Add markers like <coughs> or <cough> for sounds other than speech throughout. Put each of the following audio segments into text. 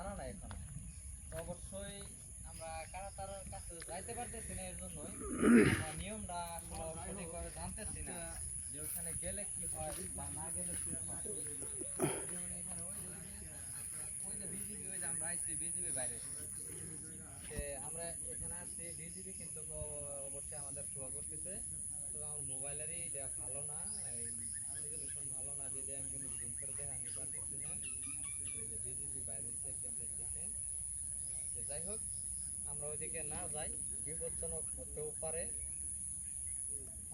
জানা নাই এখন। অবশ্যই আমরা কারাতার কাছে যাইতে পারতেছি না এর জন্যই নিয়মটা আসলে সঠিকভাবে জানতেছি না যে ওখানে গেলে কি হয় বা না গেলে কি এখানে ওই ওই আমরা এখানে আসছি বিজিবি কিন্তু অবশ্যই আমাদের ফলো করতেছে। তো আমার মোবাইলেরই ভালো না এই রেজলিউশন ভালো না যদি আমি কিন্তু জুম করে দেখে আমি পারতেছি না এই যে বিজিবি বাইরে থেকে ক্যামেরা থেকে যে যাই হোক, আমরা ওইদিকে না যাই, বিপজ্জনক হতেও পারে।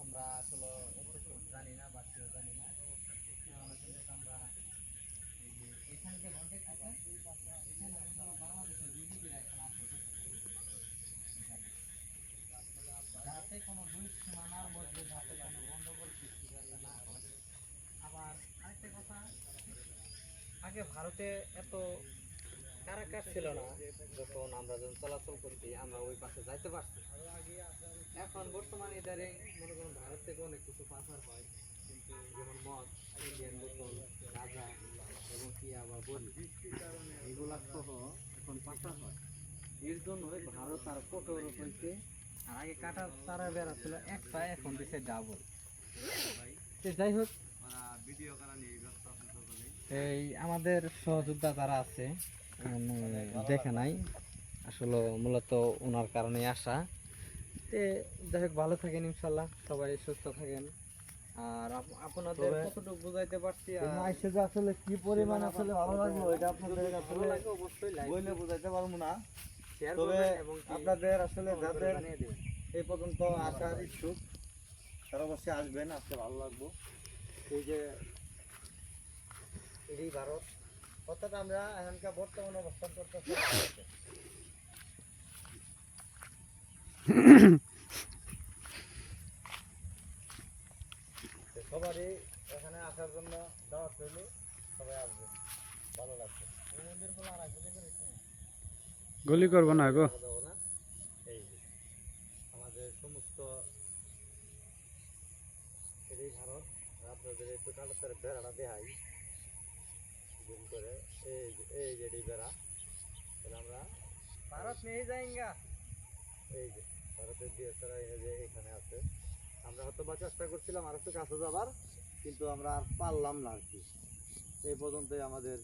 আমরা আসলে জানি না, বা কেউ জানি না। আমরা এখানে বাংলাদেশের কোনো দুই সীমানার মধ্যে না আবার আরেকটা কথা, আগে ভারতে এত কারাকার ছিল না যখন আমরা যখন চলাচল করছি আমরা ওই পাশে যাইতে পারছি। এখন বর্তমানে ইদারিং মনে করুন ভারত থেকে অনেক কিছু পাচার হয় কিন্তু যেমন মদ ইন্ডিয়ান বোতল গাঁজা এবং কি আবার বলি এগুলা সহ এখন পাচার হয়। এর জন্যই ভারত আর কঠোর হয়েছে আর আগে কাটা তারা বেড়া ছিল একটা এখন দিছে ডাবল। যাই হোক এই আমাদের সহযোদ্ধা যারা আছে দেখে নাই। আসলে মূলত ওনার কারণে আসা। তে যাই হোক ভালো থাকেন ইনশাল্লাহ সবাই সুস্থ থাকেন। আর আপনাদের কতটুকু বুঝাইতে পারছি আইসে যে আসলে কি পরিমাণ আসলে ভালো লাগল এটা আপনাদের ভালো আসলে বইলে বোঝাইতে পারব না। শেয়ার তবে এবং আপনাদের আসলে যাদের এই পর্যন্ত আসার ইচ্ছুক তারা অবশ্যই আসবেন আসতে ভালো লাগবো। এই যে এই ভারত। অর্থাৎ আমরা এখানকার বর্তমানে অবস্থান করতেছি <coughs> সবারই এখানে আসার জন্য দাওয়াত রইল সবাই আসবে। ভালো লাগবে। করেছে গলি করব না গো। এই আমাদের সমস্ত এই ভারত। আপনাদের একটু কাটাতার বেড়াটা দেখাই। জুম করে এই যে এই যে তাহলে আমরা ভারত নিয়ে যাইঙ্গা। এই যে ভারতের ডিএসআরআই যে এখানে আছে। আমরা হয়তো বা চেষ্টা করছিলাম আর একটু কাছে যাবার কিন্তু আমরা আর পারলাম না আর কি। এই পর্যন্তই আমাদের